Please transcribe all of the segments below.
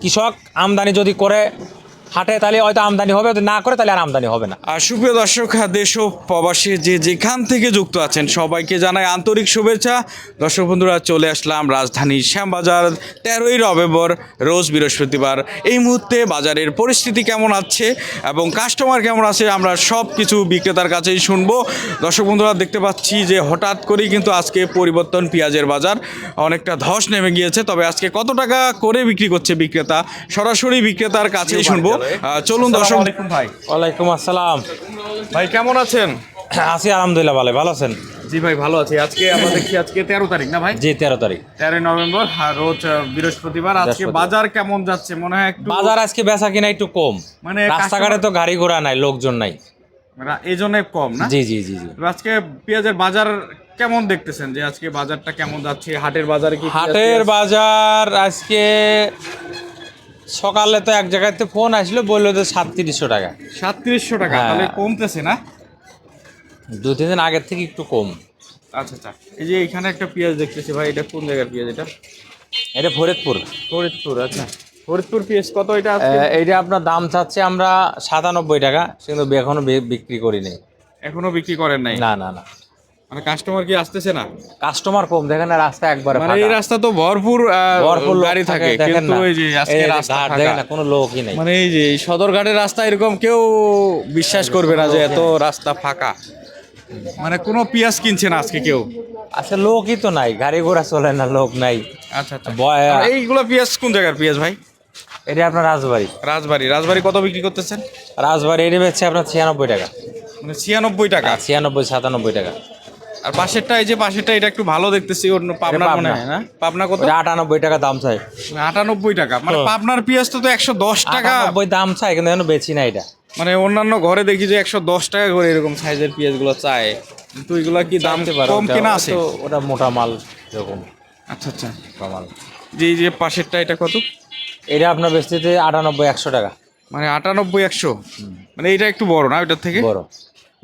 কৃষক আমদানি যদি করে হাটে তাহলে হয়তো আমদানি হবে না করে তাহলে আর আমদানি হবে না। আর সুপ্রিয় দর্শক দেশ ও প্রবাসী যে যেখান থেকে যুক্ত আছেন সবাইকে জানাই আন্তরিক শুভেচ্ছা। দর্শক বন্ধুরা চলে আসলাম রাজধানী শ্যামবাজার তেরোই নভেম্বর রোজ বৃহস্পতিবার। এই মুহূর্তে বাজারের পরিস্থিতি কেমন আছে এবং কাস্টমার কেমন আছে আমরা সব কিছু বিক্রেতার কাছেই শুনব। দর্শক বন্ধুরা দেখতে পাচ্ছি যে হঠাৎ করেই কিন্তু আজকে পরিবর্তন পেঁয়াজের বাজার অনেকটা ধস নেমে গিয়েছে। তবে আজকে কত টাকা করে বিক্রি করছে বিক্রেতা? সরাসরি বিক্রেতার কাছেই শুনব। চলুন দর্শক ভাই। ওয়ালাইকুম আসসালাম। ভাই কেমন আছেন? আছি আলহামদুলিল্লাহ ভালো ভালো আছেন? জি ভাই ভালো আছি। আজকে আমরা দেখছি আজকে তেরো তারিখ না ভাই? জি তেরো তারিখ। তেরোই নভেম্বর আর রোজ বৃহস্পতিবার। আজকে বাজার কেমন যাচ্ছে? মনে হয় একটু বাজার আজকে বেচা কিনা একটু কম। মানে রাস্তাঘাটে তো গাড়ি ঘোড়া নাই লোকজন নাই। রা- এই জন্য কম না? জি জি জি জি। আজকে পেঁয়াজের বাজার কেমন দেখতেছেন? যে আজকে বাজারটা কেমন যাচ্ছে? হাটের বাজারে কি হাটের বাজার আজকে সকালে তো এক জায়গাতে ফোন আসলো বলল যে সাতত্রিশশো টাকা। সাতত্রিশশো টাকা হ্যাঁ। তাহলে কমতেছে না? দু তিন দিন আগের থেকে একটু কম। আচ্ছা আচ্ছা। এই যে এখানে একটা পেঁয়াজ দেখতেছি ভাই এটা কোন জায়গার পেঁয়াজ এটা? এটা ফরিদপুর। ফরিদপুর আচ্ছা। ফরিদপুর পেঁয়াজ কত এটা এইটা আপনার দাম চাচ্ছে আমরা সাতানব্বই টাকা কিন্তু এখনও বিক্রি করিনি। এখনও বিক্রি করেন নাই? না না না। মানে কাস্টমার কি আসতেছে না? কাস্টমার কম দেখেন না রাস্তা একবারে মানে এই রাস্তা তো ভরপুর ভরপুর গাড়ি থাকে কিন্তু যে আজকে রাস্তা দেখেন না কোনো লোকই নেই। মানে এই যে সদরঘাটের রাস্তা এরকম কেউ বিশ্বাস করবে না যে এত রাস্তা ফাঁকা। মানে কোনো পেঁয়াজ কিনছে না আজকে কেউ। আচ্ছা লোকই তো নাই গাড়ি ঘোড়া চলে না লোক নাই। আচ্ছা আচ্ছা। এইগুলো পেঁয়াজ কোন জায়গার পেঁয়াজ ভাই? এটা আপনার রাজবাড়ি। রাজবাড়ি। রাজবাড়ি কত বিক্রি করতেছেন? রাজবাড়ি এটা বেচছে আপনার ছিয়ানব্বই টাকা। মানে ছিয়ানব্বই টাকা? ছিয়ানব্বই সাতানব্বই টাকা। আর পাশেরটা এই যে পাশেরটা এটা একটু ভালো দেখতেছি অন্য পাবনা মনে হয় না? পাবনা কত? আটানব্বই টাকা দাম চাই। আটানব্বই টাকা। মানে পাবনার পেঁয়াজ তো একশো দশ টাকা। আটানব্বই দাম চাই কিন্তু এখন বেচি না এটা। মানে অন্যান্য ঘরে দেখি যে একশো দশ টাকা করে এরকম সাইজের পেঁয়াজগুলো চায়। কিন্তু এগুলা কি দাম কম কেনা আছে? ওটা মোটা মাল এরকম। আচ্ছা আচ্ছা। মোটা মাল। যে এই যে পাশেরটা এটা কত? এটা আপনার বেচতে আটানব্বই একশো টাকা। মানে আটানব্বই একশো। মানে এটা একটু বড় না ওটার থেকে? বড়।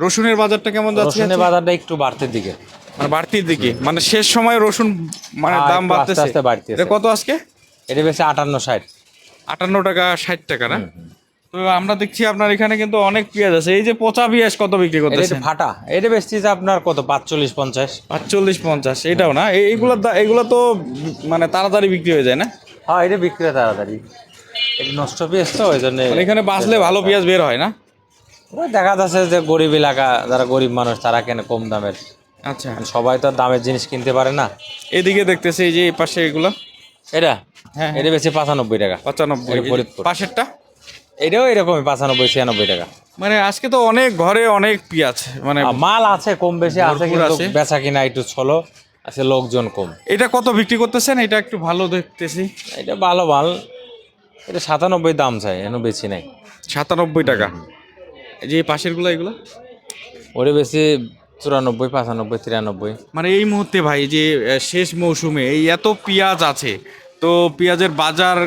রসুনের বাজারটা কেমন যাচ্ছে রসুনের বাজারটা একটু বাড়তির দিকে। মানে বাড়তির দিকে। মানে শেষ সময় রসুন মানে হ্যাঁ, দাম একটু আস্তে আস্তে বাড়তেছে। এটা কত আজকে? এটা বেশি আটান্ন ষাট। আটান্ন টাকা ষাট টাকা না? তো আমরা দেখছি আপনার এখানে কিন্তু অনেক পেঁয়াজ আছে। এই যে পচা পেঁয়াজ কত বিক্রি করতেছে ফাটা। এটা যে আপনার কত? পাঁচচল্লিশ পঞ্চাশ। পাঁচচল্লিশ পঞ্চাশ। এটাও না? এই- এইগুলোর দা- এগুলো তো মানে তাড়াতাড়ি বিক্রি হয়ে যায় না? হ্যাঁ এটা বিক্রি হয় তাড়াতাড়ি। এটা নষ্ট পেঁয়াজ তো ওই জন্য মানে এখানে বাঁচলে ভালো পেঁয়াজ বের হয় না? দেখা যাচ্ছে যে গরিব এলাকা যারা গরিব মানুষ তারা কেনে কম দামের? আচ্ছা। সবাই তো দামের জিনিস কিনতে পারে না। এদিকে দেখতেছি এই যে এই পাশে এগুলো। এটা? হ্যাঁ, এটা বেশি পাঁচানব্বই টাকা। পঁচানব্বই। ফরিদপুর। পাশেরটা? এটাও এরকমই পাঁচানব্বই ছিয়ানব্বই টাকা। মানে আজকে তো অনেক ঘরে অনেক পেঁয়াজ মানে মাল আছে কম বেশি আছে কিন্তু। বেচা কিনা একটু ছলো আছে লোকজন কম। এটা কত বিক্রি করতেছেন? এটা একটু ভালো দেখতেছি। এটা ভালো মাল। এটা সাতানব্বই দাম চাই এখনও বেশি নাই। সাতানব্বই টাকা। যে পাশেরগুলো এগুলো? ওরে বেশি চুরানব্বই পাঁচানব্বই তিরানব্বই। মানে এই মুহূর্তে ভাই যে শেষ মৌসুমে এই এত পেঁয়াজ আছে তো পেঁয়াজের বাজার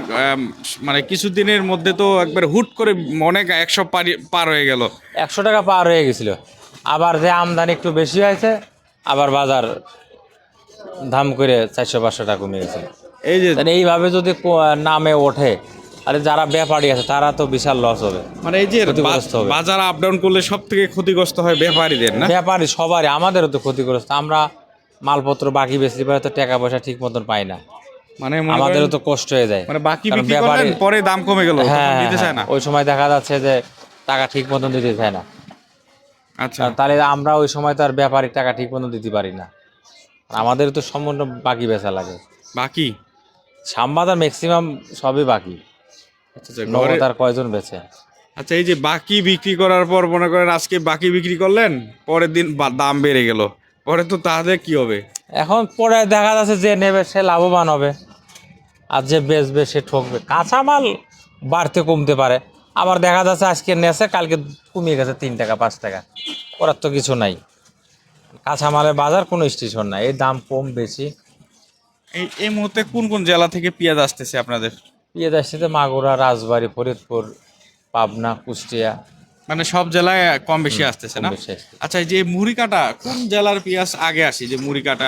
মানে কিছুদিনের মধ্যে তো একবার হুট করে অনেক একশো পার হয়ে গেল। একশো টাকা পার হয়ে গেছিল। আবার যে আমদানি একটু বেশি হয়েছে আবার বাজার দাম করে চারশো পাঁচশো টাকা কমে গেছে। এই যে এইভাবে যদি নামে ওঠে আরে যারা ব্যাপারী আছে তারা তো বিশাল লস হবে। মানে এই যে ক্ষতিগ্রস্ত হবে। বাজার আপ ডাউন করলে সব থেকে ক্ষতিগ্রস্ত হয় ব্যাপারীদের না? ব্যাপারী সবারই আমাদেরও তো ক্ষতিগ্রস্ত। আমরা মালপত্র বাকি বেশি পাই তো টাকা পয়সা ঠিক মতন পাই না। মানে আমাদেরও তো কষ্ট হয়ে যায়। মানে বাকি ব্যাপারী- পরে দাম কমে গেল হ্যাঁ দিতে চায় না। হ্যাঁ, ওই সময় দেখা যাচ্ছে যে টাকা ঠিক মতন দিতে চায় না। আচ্ছা। তাহলে আমরা ওই সময় তো আর ব্যাপারী টাকা ঠিক মতন দিতে পারি না। আমাদের তো সম্পূর্ণ বাকি বেচা লাগে। বাকি? শ্যামবাজার ম্যাক্সিমাম সবই বাকি। নগদ আর কয়জন বেচে? আচ্ছা এই যে বাকি বিক্রি করার পর মনে করেন আজকে বাকি বিক্রি করলেন পরের দিন দাম বেড়ে গেল। পরে তো তাদের কি হবে? এখন পরে দেখা যাচ্ছে যে নেবে সে লাভবান হবে। আর যে বেচবে সে ঠকবে। কাঁচামাল বাড়তে কমতে পারে। আবার দেখা যাচ্ছে আজকে নেছে কালকে কমিয়ে গেছে তিন টাকা পাঁচ টাকা। করার তো কিছু নাই। কাঁচামালের বাজার কোনো স্টেশন নাই। এই দাম কম বেশি। এই এই মুহূর্তে কোন কোন জেলা থেকে পেঁয়াজ আসতেছে আপনাদের? পেঁয়াজ আসছে মাগুরা রাজবাড়ী ফরিদপুর পাবনা কুষ্টিয়া। মানে সব জেলায় কম বেশি আসতেছে না? আচ্ছা এই যে মুড়ি কাটা কোন জেলার পেঁয়াজ আগে আসে? যে মুড়ি কাটা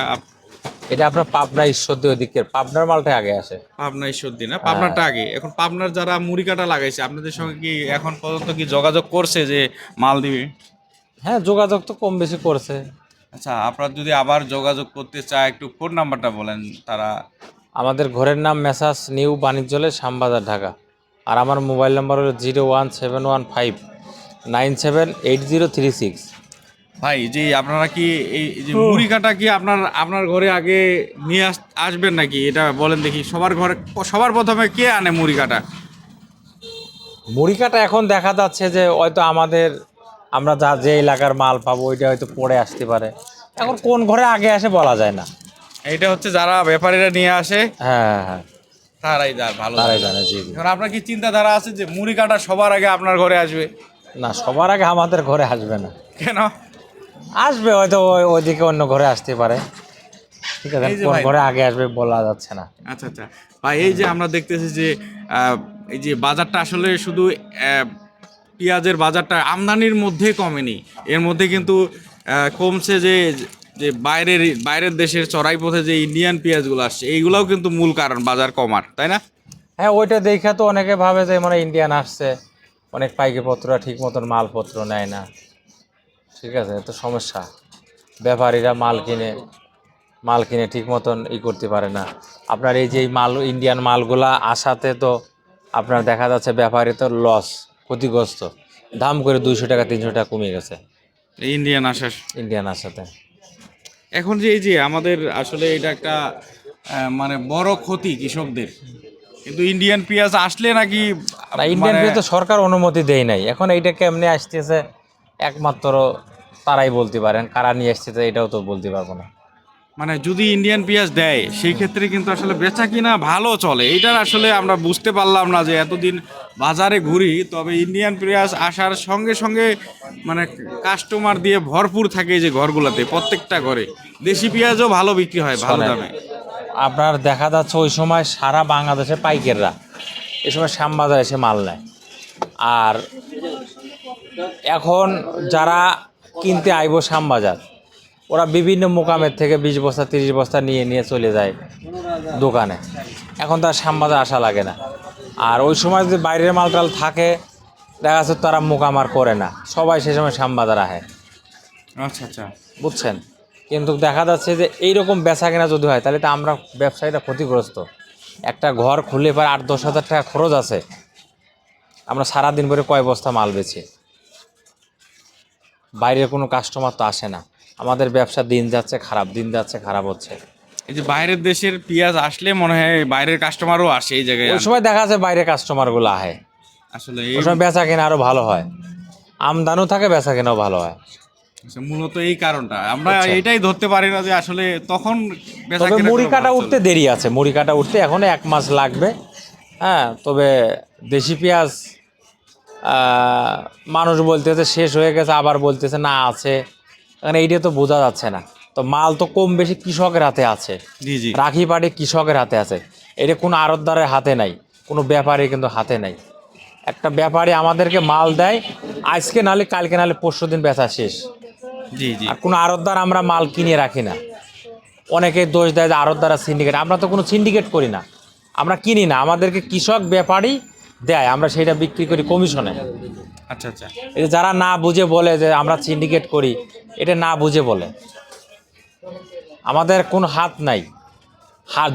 এটা আপনার পাবনা ঈশ্বরদী ওদিকের পাবনার মালটা আগে আসে। পাবনা ঈশ্বর ঈশ্বরদী না? পাবনাটা আগে। এখন পাবনার যারা মুড়ি কাটা লাগাইছে আপনাদের সঙ্গে কি এখন পর্যন্ত কি যোগাযোগ করছে যে মাল দিবে? হ্যাঁ যোগাযোগ তো কম বেশি করছে। আচ্ছা আপনারা যদি আবার যোগাযোগ করতে চায় একটু ফোন নাম্বারটা বলেন তারা। আমাদের ঘরের নাম মেসাস নিউ বাণিজ্যলে শ্যামবাজার ঢাকা। আর আমার মোবাইল নাম্বার হলো zero one seven one five nine seven eight zero three six. ভাই যে আপনারা কি এই যে মুড়ি কাটা কি আপনার আপনার ঘরে আগে নিয়ে আস- আসবেন নাকি? এটা বলেন দেখি সবার ঘরে সবার প্রথমে কে আনে মুড়ি কাটা? মুড়ি কাটা এখন দেখা যাচ্ছে যে হয়তো আমাদের আমরা যা যে এলাকার মাল পাবো ওইটা হয়তো পড়ে আসতে পারে। এখন কোন ঘরে আগে আসে বলা যায় না। এটা হচ্ছে যারা ব্যাপারীরা নিয়ে আসে হ্যাঁ হ্যাঁ। তারাই ভালো তারাই জানে। জি জি। এখন আপনার কি চিন্তাধারা আছে যে মুড়ি কাটা সবার আগে আপনার ঘরে আসবে? না সবার আগে আমাদের ঘরে আসবে না। কেন? আসবে হয়তো ওই ওইদিকে অন্য ঘরে আসতে পারে। ঠিক আছে এই যে কোন ভাই- ঘরে আগে আসবে বলা যাচ্ছে না। আচ্ছা আচ্ছা। ভাই এই যে আমরা দেখতেছি যে আহ, এই যে বাজারটা আসলে শুধু আহ, পেঁয়াজের বাজারটা আমদানির মধ্যে কমেনি। এর মধ্যে কিন্তু আহ, কমছে যে যে বাইরের বাইরের দেশের চড়াই পথে যে ইন্ডিয়ান পেঁয়াজগুলো আসছে এইগুলাও কিন্তু মূল কারণ বাজার কমার তাই না? হ্যাঁ ওইটা দেখে তো অনেকে ভাবে যে মানে ইন্ডিয়ান আসছে অনেক পাইকে পত্র ঠিক মতন মালপত্র নেয় না। ঠিক আছে তো সমস্যা। ব্যাপারীরা মাল কিনে মাল কিনে ঠিক মতন ই করতে পারে না। আপনার এই যে মাল ইন্ডিয়ান মালগুলা আসাতে তো আপনার দেখা যাচ্ছে ব্যাপারী তো লস ক্ষতিগ্রস্ত। দাম করে দুইশো টাকা তিনশো টাকা কমে গেছে। ইন্ডিয়ান আসার ইন্ডিয়ান আসাতে। এখন যে এই যে আমাদের আসলে এটা একটা মানে বড় ক্ষতি কৃষকদের। কিন্তু ইন্ডিয়ান পেঁয়াজ আসলে নাকি ইন্ডিয়ান মানে- পেঁয়াজ তো সরকার অনুমতি দেয় নাই। এখন এইটা কেমনে আসতেছে একমাত্র তারাই বলতে পারেন। কারা নিয়ে আসতেছে এটাও তো বলতে পারব না। মানে যদি ইন্ডিয়ান পেঁয়াজ দেয় সেই ক্ষেত্রে কিন্তু আসলে বেচা কিনা ভালো চলে। এইটার আসলে আমরা বুঝতে পারলাম না যে এতদিন বাজারে ঘুরি তবে ইন্ডিয়ান পেঁয়াজ আসার সঙ্গে সঙ্গে মানে কাস্টমার দিয়ে ভরপুর থাকে যে ঘরগুলোতে প্রত্যেকটা ঘরে। দেশি পেঁয়াজও ভালো বিক্রি হয় ভালো দামে। আপনার দেখা যাচ্ছে ওই সময় সারা বাংলাদেশে পাইকাররা এই সময় শ্যামবাজার এসে মাল নেয়। আর এখন যারা কিনতে আইব শ্যামবাজার ওরা বিভিন্ন মোকামের থেকে বিশ বস্তা তিরিশ বস্তা নিয়ে নিয়ে চলে যায় দোকানে। এখন তার শ্যামবাজার আসা লাগে না। আর ওই সময় যদি বাইরের মাল টাল থাকে দেখা যাচ্ছে তারা মোকাম আর করে না। সবাই সে সময় শ্যামবাজার আহে। আচ্ছা আচ্ছা। বুঝছেন? কিন্তু দেখা যাচ্ছে যে এইরকম বেচা কেনা যদি হয় তাহলে তো আমরা ব্যবসায়ীরা ক্ষতিগ্রস্ত। একটা ঘর খুলে পরে আট দশ হাজার টাকা খরচ আছে। আমরা সারাদিন ভরে কয় বস্তা মাল বেছি বাইরের কোনো কাস্টমার তো আসে না। আমাদের ব্যবসা দিন যাচ্ছে খারাপ দিন যাচ্ছে খারাপ হচ্ছে। এই যে বাইরের দেশের পেঁয়াজ আসলে মনে হয় বাইরের কাস্টমারও আসে এই জায়গায়। ওই সময় দেখা যাচ্ছে বাইরে কাস্টমারগুলো আহে। আসলে এই ওই সময় বেচা কেনা আরও ভালো হয়। আমদানিও থাকে বেচা কেনাও ভালো হয়। আচ্ছা, মূলত এই কারণটা। আমরা আচ্ছা। এটাই ধরতে পারি না যে আসলে তখন বেচা তবে কেনা মুড়ি কাটা উঠতে দেরি আছে। মুড়ি কাটা উঠতে এখনও এক মাস লাগবে। হ্যাঁ তবে দেশি পেঁয়াজ মানুষ বলতেছে শেষ হয়ে গেছে আবার বলতেছে না আছে। কারণ এইটা তো বোঝা যাচ্ছে না। তো মাল তো কম বেশি কৃষকের হাতে আছে। জি জি। রাখি পাটি কৃষকের হাতে আছে। এটা কোনো আড়তদারের হাতে নাই কোনো ব্যাপারী কিন্তু হাতে নাই। একটা ব্যাপারী আমাদেরকে মাল দেয় আজকে নালে কালকে নালে পরশু দিন বেচা শেষ। জি জি। আর কোনো আড়তদার আমরা মাল কিনে রাখি না। অনেকে দোষ দেয় যে আড়তদারা সিন্ডিকেট আমরা তো কোনো সিন্ডিকেট করি না। আমরা কিনি না। আমাদেরকে কৃষক ব্যাপারী দেয় আমরা সেটা বিক্রি করি কমিশনে। আচ্ছা আচ্ছা। এই যে যারা না বুঝে বলে যে আমরা সিন্ডিকেট করি এটা না বুঝে বলে। আমাদের কোনো হাত নাই।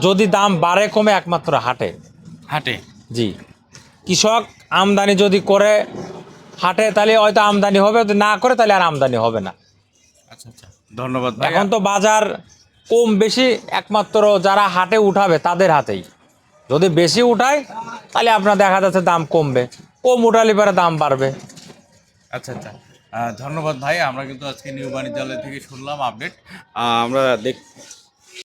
যদি দাম বাড়ে কমে একমাত্র হাটে। হাটে? জি। কৃষক আমদানি যদি করে হাটে তাহলে হয়তো আমদানি হবে যদি না করে তাহলে আর আমদানি হবে না। আচ্ছা আচ্ছা। ধন্যবাদ এখন তো বাজার কম বেশি একমাত্র যারা হাটে উঠাবে তাদের হাতেই। যদি বেশি উঠায়, তাহলে আপনার দেখা যাচ্ছে দাম কমবে। কম উঠালে পরে দাম বাড়বে। আচ্ছা আচ্ছা। ধন্যবাদ ভাই। আমরা কিন্তু আজকে নিউ বাণিজ্যালয় থেকে শুনলাম আপডেট। আমরা দেখ